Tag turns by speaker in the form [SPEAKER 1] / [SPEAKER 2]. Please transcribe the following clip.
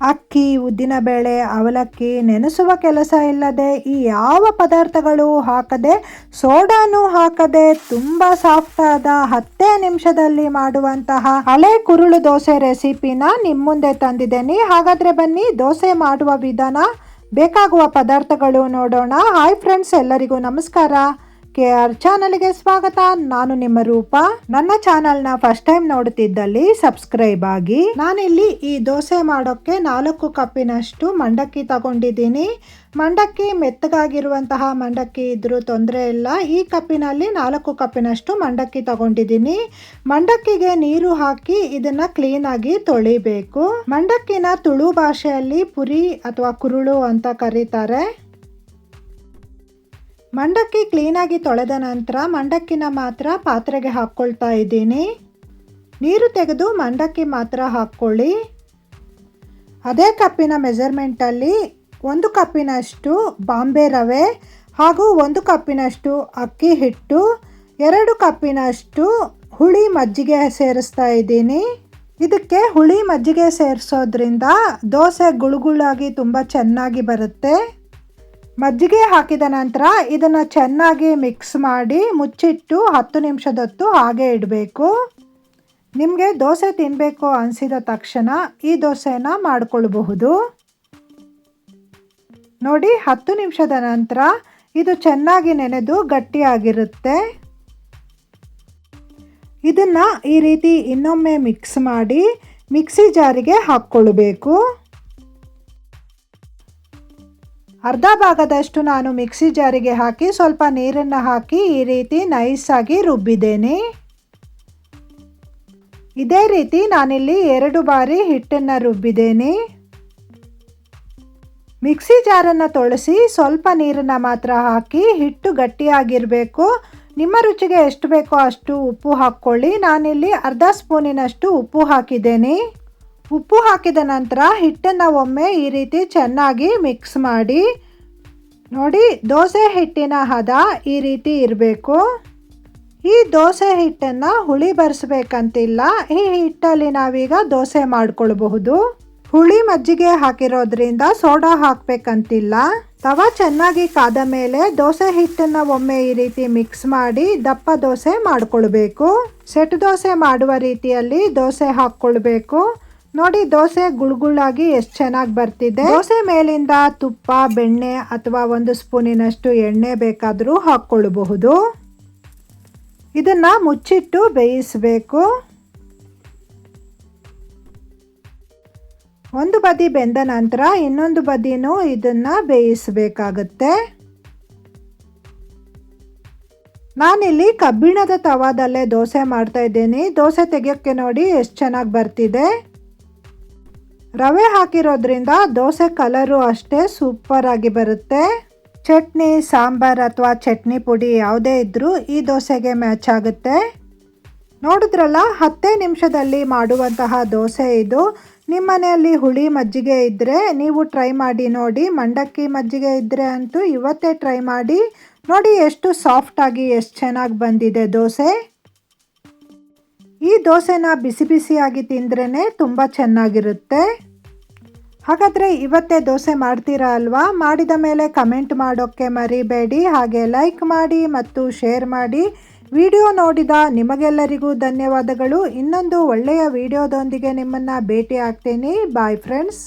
[SPEAKER 1] ಅಕ್ಕಿ, ಉದ್ದಿನಬೇಳೆ, ಅವಲಕ್ಕಿ ನೆನೆಸುವ ಕೆಲಸ ಇಲ್ಲದೆ ಈ ಯಾವ ಪದಾರ್ಥಗಳು ಹಾಕದೆ, ಸೋಡಾನು ಹಾಕದೆ ತುಂಬ ಸಾಫ್ಟಾದ ಹತ್ತೇ ನಿಮಿಷದಲ್ಲಿ ಮಾಡುವಂತಹ ಹಳೆ ಕುರುಳು ದೋಸೆ ರೆಸಿಪಿನ ನಿಮ್ಮ ಮುಂದೆ ತಂದಿದ್ದೇನೆ. ಹಾಗಾದ್ರೆ ಬನ್ನಿ, ದೋಸೆ ಮಾಡುವ ವಿಧಾನ, ಬೇಕಾಗುವ ಪದಾರ್ಥಗಳು ನೋಡೋಣ. ಹಾಯ್ ಫ್ರೆಂಡ್ಸ್ ಎಲ್ಲರಿಗೂ ನಮಸ್ಕಾರ. ಕೆ ಆರ್ ಚಾನಲ್ಗೆ ಸ್ವಾಗತ. ನಾನು ನಿಮ್ಮ ರೂಪ. ನನ್ನ ಚಾನಲ್ನ ಫಸ್ಟ್ ಟೈಮ್ ನೋಡುತ್ತಿದ್ದಲ್ಲಿ ಸಬ್ಸ್ಕ್ರೈಬ್ ಆಗಿ. ನಾನಿಲ್ಲಿ ಈ ದೋಸೆ ಮಾಡೋಕ್ಕೆ ನಾಲ್ಕು ಕಪ್ಪಿನಷ್ಟು ಮಂಡಕ್ಕಿ ತಗೊಂಡಿದ್ದೀನಿ. ಮಂಡಕ್ಕಿ ಮೆತ್ತಗಾಗಿರುವಂತಹ ಮಂಡಕ್ಕಿ ಇದ್ರೂ ತೊಂದರೆ ಇಲ್ಲ. ಈ ಕಪ್ಪಿನಲ್ಲಿ ನಾಲ್ಕು ಕಪ್ಪಿನಷ್ಟು ಮಂಡಕ್ಕಿ ತಗೊಂಡಿದ್ದೀನಿ. ಮಂಡಕ್ಕಿಗೆ ನೀರು ಹಾಕಿ ಇದನ್ನ ಕ್ಲೀನಾಗಿ ತೊಳಿಬೇಕು. ಮಂಡಕ್ಕಿನ ತುಳು ಭಾಷೆಯಲ್ಲಿ ಪುರಿ ಅಥವಾ ಕುರುಳು ಅಂತ ಕರೀತಾರೆ. ಮಂಡಕ್ಕಿ ಕ್ಲೀನಾಗಿ ತೊಳೆದ ನಂತರ ಮಂಡಕ್ಕಿನ ಮಾತ್ರ ಪಾತ್ರೆಗೆ ಹಾಕ್ಕೊಳ್ತಾ ಇದ್ದೀನಿ. ನೀರು ತೆಗೆದು ಮಂಡಕ್ಕಿ ಮಾತ್ರ ಹಾಕ್ಕೊಳ್ಳಿ. ಅದೇ ಕಪ್ಪಿನ ಮೆಜರ್ಮೆಂಟಲ್ಲಿ ಒಂದು ಕಪ್ಪಿನಷ್ಟು ಬಾಂಬೆ ರವೆ ಹಾಗೂ ಒಂದು ಕಪ್ಪಿನಷ್ಟು ಅಕ್ಕಿ ಹಿಟ್ಟು, ಎರಡು ಕಪ್ಪಿನಷ್ಟು ಹುಳಿ ಮಜ್ಜಿಗೆ ಸೇರಿಸ್ತಾ ಇದ್ದೀನಿ. ಇದಕ್ಕೆ ಹುಳಿ ಮಜ್ಜಿಗೆ ಸೇರಿಸೋದ್ರಿಂದ ದೋಸೆ ಗುಳುಗುಳಾಗಿ ತುಂಬ ಚೆನ್ನಾಗಿ ಬರುತ್ತೆ. ಮಜ್ಜಿಗೆ ಹಾಕಿದ ನಂತರ ಇದನ್ನು ಚೆನ್ನಾಗಿ ಮಿಕ್ಸ್ ಮಾಡಿ ಮುಚ್ಚಿಟ್ಟು ಹತ್ತು ನಿಮಿಷದೊತ್ತು ಹಾಗೆ ಇಡಬೇಕು. ನಿಮಗೆ ದೋಸೆ ತಿನ್ನಬೇಕು ಅನಿಸಿದ ತಕ್ಷಣ ಈ ದೋಸೆನ ಮಾಡಿಕೊಳ್ಬಹುದು. ನೋಡಿ, ಹತ್ತು ನಿಮಿಷದ ನಂತರ ಇದು ಚೆನ್ನಾಗಿ ನೆನೆದು ಗಟ್ಟಿಯಾಗಿರುತ್ತೆ. ಇದನ್ನು ಈ ರೀತಿ ಇನ್ನೊಮ್ಮೆ ಮಿಕ್ಸ್ ಮಾಡಿ ಮಿಕ್ಸಿ ಜಾರಿಗೆ ಹಾಕ್ಕೊಳ್ಬೇಕು. ಅರ್ಧ ಭಾಗದಷ್ಟು ನಾನು ಮಿಕ್ಸಿ ಜಾರಿಗೆ ಹಾಕಿ ಸ್ವಲ್ಪ ನೀರನ್ನು ಹಾಕಿ ಈ ರೀತಿ ನೈಸಾಗಿ ರುಬ್ಬಿದ್ದೇನೆ. ಇದೇ ರೀತಿ ನಾನಿಲ್ಲಿ ಎರಡು ಬಾರಿ ಹಿಟ್ಟನ್ನು ರುಬ್ಬಿದ್ದೇನೆ. ಮಿಕ್ಸಿ ಜಾರನ್ನು ತೊಳಸಿ ಸ್ವಲ್ಪ ನೀರನ್ನು ಮಾತ್ರ ಹಾಕಿ ಹಿಟ್ಟು ಗಟ್ಟಿಯಾಗಿರಬೇಕು. ನಿಮ್ಮ ರುಚಿಗೆ ಎಷ್ಟು ಬೇಕೋ ಅಷ್ಟು ಉಪ್ಪು ಹಾಕ್ಕೊಳ್ಳಿ. ನಾನಿಲ್ಲಿ ಅರ್ಧ ಸ್ಪೂನಿನಷ್ಟು ಉಪ್ಪು ಹಾಕಿದ್ದೇನೆ. ಉಪ್ಪು ಹಾಕಿದ ನಂತರ ಹಿಟ್ಟನ್ನು ಒಮ್ಮೆ ಈ ರೀತಿ ಚೆನ್ನಾಗಿ ಮಿಕ್ಸ್ ಮಾಡಿ. ನೋಡಿ, ದೋಸೆ ಹಿಟ್ಟಿನ ಹದ ಈ ರೀತಿ ಇರಬೇಕು. ಈ ದೋಸೆ ಹಿಟ್ಟನ್ನು ಹುಳಿ ಬರೆಸ್ಬೇಕಂತಿಲ್ಲ. ಈ ಹಿಟ್ಟಲ್ಲಿ ನಾವೀಗ ದೋಸೆ ಮಾಡ್ಕೊಳ್ಬಹುದು. ಹುಳಿ ಮಜ್ಜಿಗೆ ಹಾಕಿರೋದ್ರಿಂದ ಸೋಡಾ ಹಾಕಬೇಕಂತಿಲ್ಲ. ತವ ಚೆನ್ನಾಗಿ ಕಾದ ಮೇಲೆ ದೋಸೆ ಹಿಟ್ಟನ್ನು ಒಮ್ಮೆ ಈ ರೀತಿ ಮಿಕ್ಸ್ ಮಾಡಿ ದಪ್ಪ ದೋಸೆ ಮಾಡಿಕೊಳ್ಬೇಕು. ಸೆಟ್ ದೋಸೆ ಮಾಡುವ ರೀತಿಯಲ್ಲಿ ದೋಸೆ ಹಾಕ್ಕೊಳ್ಬೇಕು. ನೋಡಿ, ದೋಸೆ ಗುಳ್ಗುಳಾಗಿ ಎಷ್ಟು ಚೆನ್ನಾಗಿ ಬರ್ತಿದೆ. ದೋಸೆ ಮೇಲಿಂದ ತುಪ್ಪ, ಬೆಣ್ಣೆ ಅಥವಾ ಒಂದು ಸ್ಪೂನಿನಷ್ಟು ಎಣ್ಣೆ ಬೇಕಾದರೂ ಹಾಕ್ಕೊಳ್ಳಬಹುದು ಇದನ್ನು ಮುಚ್ಚಿಟ್ಟು ಬೇಯಿಸಬೇಕು. ಒಂದು ಬದಿ ಬೆಂದ ನಂತರ ಇನ್ನೊಂದು ಬದಿನೂ ಇದನ್ನು ಬೇಯಿಸಬೇಕಾಗತ್ತೆ. ನಾನಿಲ್ಲಿ ಕಬ್ಬಿಣದ ತವಾದಲ್ಲೇ ದೋಸೆ ಮಾಡ್ತಾ ಇದ್ದೀನಿ. ದೋಸೆ ತೆಗೆಯೋಕ್ಕೆ ನೋಡಿ ಎಷ್ಟು ಚೆನ್ನಾಗಿ ಬರ್ತಿದೆ. ರವೆ ಹಾಕಿರೋದ್ರಿಂದ ದೋಸೆ ಕಲರು ಅಷ್ಟೇ ಸೂಪರ್ ಆಗಿ ಬರುತ್ತೆ. ಚಟ್ನಿ, ಸಾಂಬಾರ್ ಅಥವಾ ಚಟ್ನಿ ಪುಡಿ ಯಾವುದೇ ಇದ್ದರೂ ಈ ದೋಸೆಗೆ ಮ್ಯಾಚ್ ಆಗುತ್ತೆ. ನೋಡಿದ್ರಲ್ಲ, ಹತ್ತೇ ನಿಮಿಷದಲ್ಲಿ ಮಾಡುವಂತಹ ದೋಸೆ ಇದು. ನಿಮ್ಮ ಮನೆಯಲ್ಲಿ ಹುಳಿ ಮಜ್ಜಿಗೆ ಇದ್ದರೆ ನೀವು ಟ್ರೈ ಮಾಡಿ ನೋಡಿ. ಮಂಡಕ್ಕಿ ಮಜ್ಜಿಗೆ ಇದ್ದರೆ ಅಂತೂ ಇವತ್ತೇ ಟ್ರೈ ಮಾಡಿ. ನೋಡಿ ಎಷ್ಟು ಸಾಫ್ಟಾಗಿ ಎಷ್ಟು ಚೆನ್ನಾಗಿ ಬಂದಿದೆ ದೋಸೆ. ಈ ದೋಸೆನ ಬಿಸಿ ಬಿಸಿಯಾಗಿ ತಿಂದ್ರೇ ತುಂಬ ಚೆನ್ನಾಗಿರುತ್ತೆ. ಹಾಗಾದರೆ ಇವತ್ತೇ ದೋಸೆ ಮಾಡ್ತೀರಾ ಅಲ್ವಾ? ಮಾಡಿದ ಮೇಲೆ ಕಮೆಂಟ್ ಮಾಡೋಕ್ಕೆ ಮರಿಬೇಡಿ. ಹಾಗೆ ಲೈಕ್ ಮಾಡಿ ಮತ್ತು ಶೇರ್ ಮಾಡಿ. ವಿಡಿಯೋ ನೋಡಿದ ನಿಮಗೆಲ್ಲರಿಗೂ ಧನ್ಯವಾದಗಳು. ಇನ್ನೊಂದು ಒಳ್ಳೆಯ ವಿಡಿಯೋದೊಂದಿಗೆ ನಿಮ್ಮನ್ನು ಭೇಟಿ ಆಗ್ತೀನಿ ಬಾಯ್ ಫ್ರೆಂಡ್ಸ್